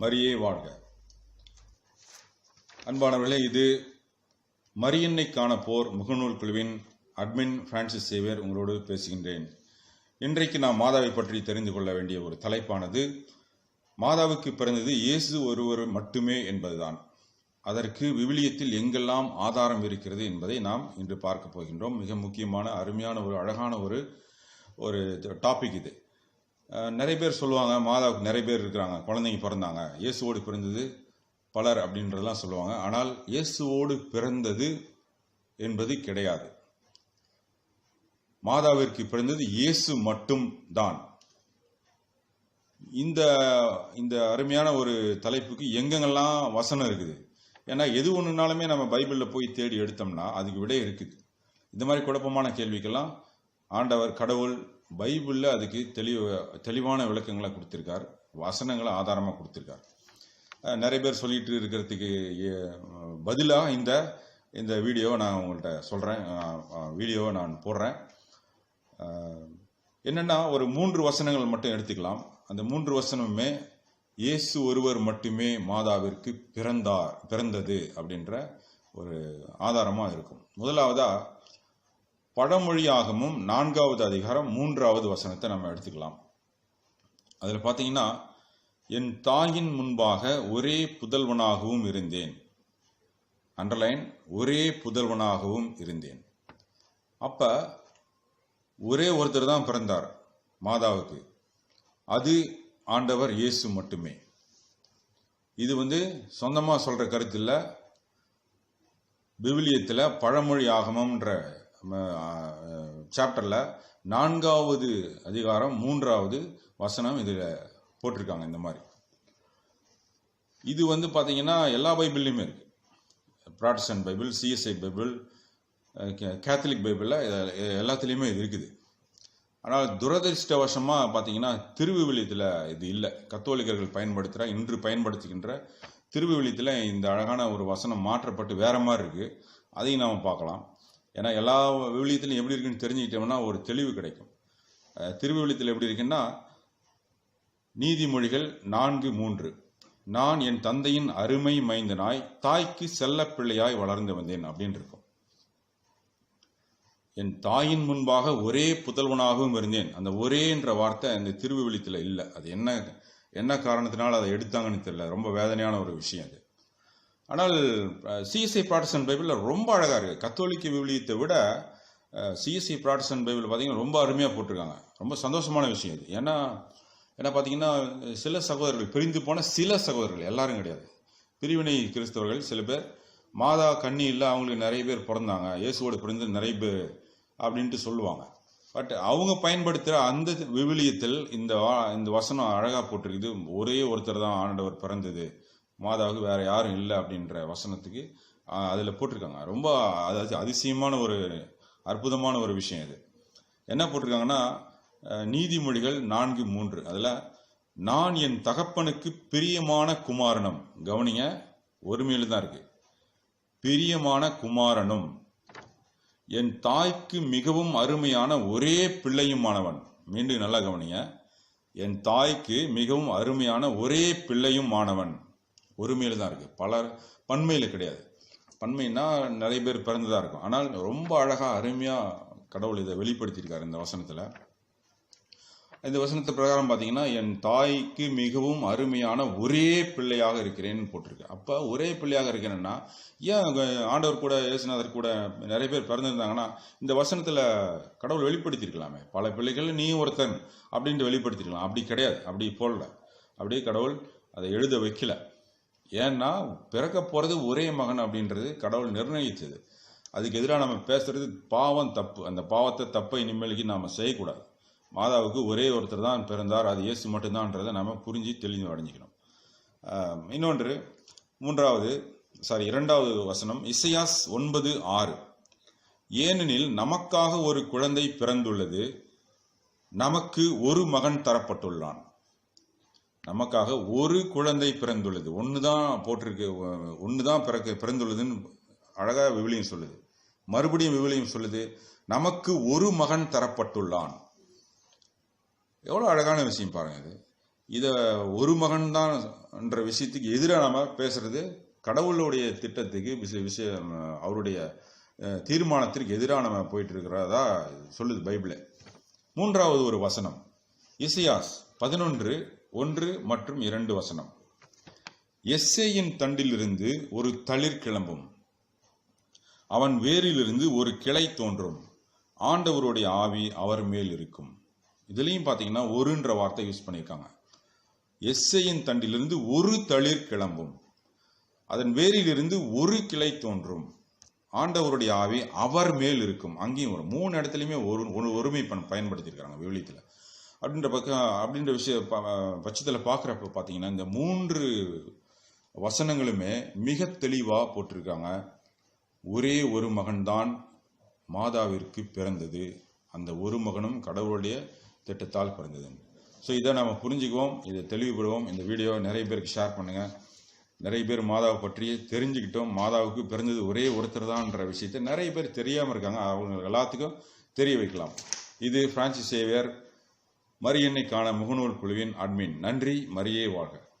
மரியே வாழ்க. அன்பானவர்களே இது மரியன்னைக்கான போர் முகநூல் குழுவின் அட்மின் பிரான்சிஸ் சேவியர் உங்களோடு பேசுகின்றேன். இன்றைக்கு நாம் மாதாவை பற்றி தெரிந்து கொள்ள வேண்டிய ஒரு தலைப்பானது மாதாவுக்கு பிறந்தது இயேசு ஒருவர் மட்டுமே என்பதுதான். அதற்கு விவிலியத்தில் எங்கெல்லாம் ஆதாரம் இருக்கிறது என்பதை நாம் இன்று பார்க்க போகின்றோம். மிக முக்கியமான அருமையான ஒரு அழகான ஒரு ஒரு டாபிக் இது. நிறைய பேர் சொல்லுவாங்க மாதாவுக்கு நிறைய பேர் இருக்கிறாங்க குழந்தைங்க பிறந்தாங்க. இயேசுவோடு பிறந்தது பலர் அப்படின்றதெல்லாம் சொல்லுவாங்க. ஆனால் இயேசுவோடு பிறந்தது என்பது கிடையாது. மாதாவிற்கு பிறந்தது இயேசு மட்டும் தான். இந்த இந்த அருமையான ஒரு தலைப்புக்கு எங்கெங்கெல்லாம் வசனம் இருக்குது? ஏன்னா எது ஒன்றுனாலுமே நம்ம பைபிளில் போய் தேடி எடுத்தோம்னா அதுக்கு விடை இருக்குது. இந்த மாதிரி குழப்பமான கேள்விக்கெல்லாம் ஆண்டவர் கடவுள் பைபிளில் அதுக்கு தெளிவு தெளிவான விளக்கங்களை கொடுத்துருக்கார். வசனங்களை ஆதாரமாக கொடுத்துருக்கார். நிறைய பேர் சொல்லிட்டு இருக்கிறதுக்கு பதிலாக இந்த இந்த வீடியோவை நான் உங்கள்கிட்ட சொல்கிறேன் வீடியோவை நான் போடுறேன். என்னென்னா ஒரு மூன்று வசனங்கள் மட்டும் எடுத்துக்கலாம். அந்த மூன்று வசனமுமே இயேசு ஒருவர் மட்டுமே மாதாவிற்கு பிறந்தார் பிறந்தது அப்படின்ற ஒரு ஆதாரமாக இருக்கும். முதலாவதாக பழமொழியாகமும் நான்காவது அதிகாரம் மூன்றாவது வசனத்தை நம்ம எடுத்துக்கலாம். அதில் பார்த்தீங்கன்னா என் தாயின் முன்பாக ஒரே புதல்வனாகவும் இருந்தேன். அண்டர்லைன் ஒரே புதல்வனாகவும் இருந்தேன். அப்ப ஒரே ஒருத்தர் தான் பிறந்தார் மாதாவுக்கு. அது ஆண்டவர் இயேசு மட்டுமே. இது வந்து சொந்தமாக சொல்கிற கருத்தில் விவிலியத்தில் பழமொழி ஆகமம்ன்ற சாப்டரில் நான்காவது அதிகாரம் மூன்றாவது வசனம் இதில் போட்டிருக்காங்க இந்த மாதிரி. இது வந்து பார்த்தீங்கன்னா எல்லா பைபிள்லையுமே இருக்கு. Protestant Bible CSI Bible Catholic பைபிளில் எல்லாத்துலேயுமே இது இருக்குது. ஆனால் துரதிருஷ்டவசமாக பார்த்தீங்கன்னா திருவிவிலியத்தில் இது இல்லை. கத்தோலிக்கர்கள் பயன்படுத்துகிற இன்று பயன்படுத்துகின்ற திருவிவிலியத்தில் இந்த அழகான ஒரு வசனம் மாற்றப்பட்டு வேற மாதிரி இருக்குது அதையும் நாம் பார்க்கலாம். ஏன்னா எல்லா விவிலியத்திலும் எப்படி இருக்குன்னு தெரிஞ்சுக்கிட்டோம்னா ஒரு தெளிவு கிடைக்கும். திருவிவிலியத்தில் எப்படி இருக்குன்னா நீதிமொழிகள் நான்கு மூன்று. நான் என் தந்தையின் அருமை மைந்தனாய் தாய்க்கு செல்ல பிள்ளையாய் வளர்ந்து வந்தேன் அப்படின்னு இருக்கும். என் தாயின் முன்பாக ஒரே புதல்வனாகவும் இருந்தேன். அந்த ஒரே என்ற வார்த்தை அந்த திருவிவிலியத்தில் இல்லை. அது என்ன என்ன காரணத்தினால் அதை எடுத்தாங்கன்னு தெரியல. ரொம்ப வேதனையான ஒரு விஷயம் அது. ஆனால் சிஎஸ்ஐ ப்ராட்டஸ்டன்ட் பைபிளில் ரொம்ப அழகாக இருக்குது கத்தோலிக்க விவிலியத்தை விட சிஎஸ்சி ப்ராட்டஸ்டன்ட் பைபிள் பார்த்தீங்கன்னா ரொம்ப அருமையாக போட்டிருக்காங்க. ரொம்ப சந்தோஷமான விஷயம் இது. ஏன்னா ஏன்னா பார்த்தீங்கன்னா சில சகோதரர்கள் பிரிந்து போன சில சகோதரர்கள் எல்லாரும் கிடையாது. பிரிவினை கிறிஸ்தவர்கள் சில பேர் மாதா கண்ணி இல்லை அவங்களுக்கு நிறைய பேர் பிறந்தாங்க. இயேசுவோடு பிறந்து நிறைய பேர் அப்படின்ட்டு சொல்லுவாங்க. பட் அவங்க பயன்படுத்துகிற அந்த விவிலியத்தில் இந்த வா- இந்த வசனம் அழகாக போட்டிருக்குது. ஒரே ஒருத்தர் தான் ஆண்டவர் பிறந்தது. மாதாவுக்கு வேற யாரும் இல்லை அப்படின்ற வசனத்துக்கு அதில் போட்டிருக்காங்க. ரொம்ப அதாவது அதிசயமான ஒரு அற்புதமான ஒரு விஷயம் இது. என்ன போட்டிருக்காங்கன்னா நீதிமொழிகள் நான்கு மூன்று. அதில் நான் என் தகப்பனுக்கு பிரியமான குமாரனும் கவனிங்க ஒருமையில் தான் இருக்கு. பிரியமான குமாரனும் என் தாய்க்கு மிகவும் அருமையான ஒரே பிள்ளையுமானவன் மீண்டும் நல்லா கவனிங்க. என் தாய்க்கு மிகவும் அருமையான ஒரே பிள்ளையும் மாணவன் ஒருமையில் தான் இருக்குது பலர் பன்மையில் கிடையாது. பன்மைன்னா நிறைய பேர் பிறந்ததாக இருக்கும். ஆனால் ரொம்ப அழகாக அருமையாக கடவுள் இதை வெளிப்படுத்தியிருக்காரு இந்த வசனத்தில். இந்த வசனத்து பிரகாரம் பார்த்தீங்கன்னா என் தாய்க்கு மிகவும் அருமையான ஒரே பிள்ளையாக இருக்கிறேன்னு போட்டிருக்கு. அப்போ ஒரே பிள்ளையாக இருக்கிறேன்னா ஏன் ஆண்டவர் கூட இயேசுநாதர் கூட நிறைய பேர் பிறந்திருந்தாங்கன்னா இந்த வசனத்தில் கடவுள் வெளிப்படுத்தியிருக்கலாமே. பல பிள்ளைகள் நீ ஒருத்தன் அப்படின்ட்டு வெளிப்படுத்திருக்கலாம் அப்படி கிடையாது. அப்படி போடல. அப்படியே கடவுள் அதை எழுத வைக்கல. ஏன்னா பிறக்க போகிறது ஒரே மகன் அப்படின்றது கடவுள் நிர்ணயித்தது. அதுக்கு எதிராக நம்ம பேசுறது பாவம் தப்பு. அந்த பாவத்தை தப்பை இனிமேலுக்கு நாம் செய்யக்கூடாது. மாதாவுக்கு ஒரே ஒருத்தர் தான் பிறந்தார். அது இயேசு மட்டும்தான்றதை நம்ம புரிஞ்சு தெளிந்து அடைஞ்சிக்கணும். இன்னொன்று மூன்றாவது சாரி இரண்டாவது வசனம் இசையாஸ் ஒன்பது ஆறு. ஏனெனில் நமக்காக ஒரு குழந்தை பிறந்துள்ளது நமக்கு ஒரு மகன் தரப்பட்டுள்ளான். நமக்காக ஒரு குழந்தை பிறந்துள்ளது. ஒன்று தான் போட்டிருக்கு ஒன்று தான் பிறக்க பிறந்துள்ளதுன்னு அழகாக விவிலியம் சொல்லுது. மறுபடியும் விவிலியம் சொல்லுது நமக்கு ஒரு மகன் தரப்பட்டுள்ளான். எவ்வளோ அழகான விஷயம் பாருங்க இது. இதை ஒரு மகன் தான் என்ற விஷயத்துக்கு எதிராக நம்ம பேசுறது கடவுளுடைய திட்டத்துக்கு விஷய விஷயம் அவருடைய தீர்மானத்திற்கு எதிராக நம்ம போயிட்டு இருக்கிறதா சொல்லுது பைபிளே. மூன்றாவது ஒரு வசனம் இசையாஸ் பதினொன்று ஒன்று மற்றும் இரண்டு வசனம். எஸ்ஏயின் தண்டிலிருந்து ஒரு தளிர் கிளம்பும். அவன் வேரிலிருந்து ஒரு கிளை தோன்றும். ஆண்டவருடைய ஆவி அவர் மேல் இருக்கும். இதுலேயும் பார்த்தீங்கன்னா ஒருன்ற வார்த்தை யூஸ் பண்ணியிருக்காங்க. எஸ்ஸையின் தண்டிலிருந்து ஒரு தளிர் கிளம்பும். அதன் வேரிலிருந்து ஒரு கிளை தோன்றும். ஆண்டவருடைய ஆவி அவர் மேல் இருக்கும். அங்கேயும் வரும் மூணு இடத்துலையுமே ஒரு ஒரு ஒருமை பண் பயன்படுத்தியிருக்காங்க விவிலியத்தில். அப்படின்ற பக்கம் அப்படின்ற விஷய பட்சத்தில் பார்க்குறப்ப பார்த்தீங்கன்னா இந்த மூன்று வசனங்களுமே மிக தெளிவாக போட்டிருக்காங்க. ஒரே ஒரு மகன்தான் மாதாவிற்கு பிறந்தது. அந்த ஒரு மகனும் கடவுளுடைய திட்டத்தால் பிறந்தது. ஸோ இதை நம்ம புரிஞ்சுக்குவோம் இதை தெளிவுபடுவோம். இந்த வீடியோ நிறைய பேருக்கு ஷேர் பண்ணுங்கள் நிறைய பேர் மாதாவை பற்றி தெரிஞ்சுக்கிட்டோம். மாதாவுக்கு பிறந்தது ஒரே ஒருத்தர் தான்ன்ற விஷயத்தை நிறைய பேர் தெரியாமல் இருக்காங்க. அவங்க எல்லாத்துக்கும் தெரிய வைக்கலாம். இது பிரான்சிஸ் சேவியர் மரியன்னை காண முகநூல் குழுவின் அட்மின் நன்றி மரியே வாழ்க.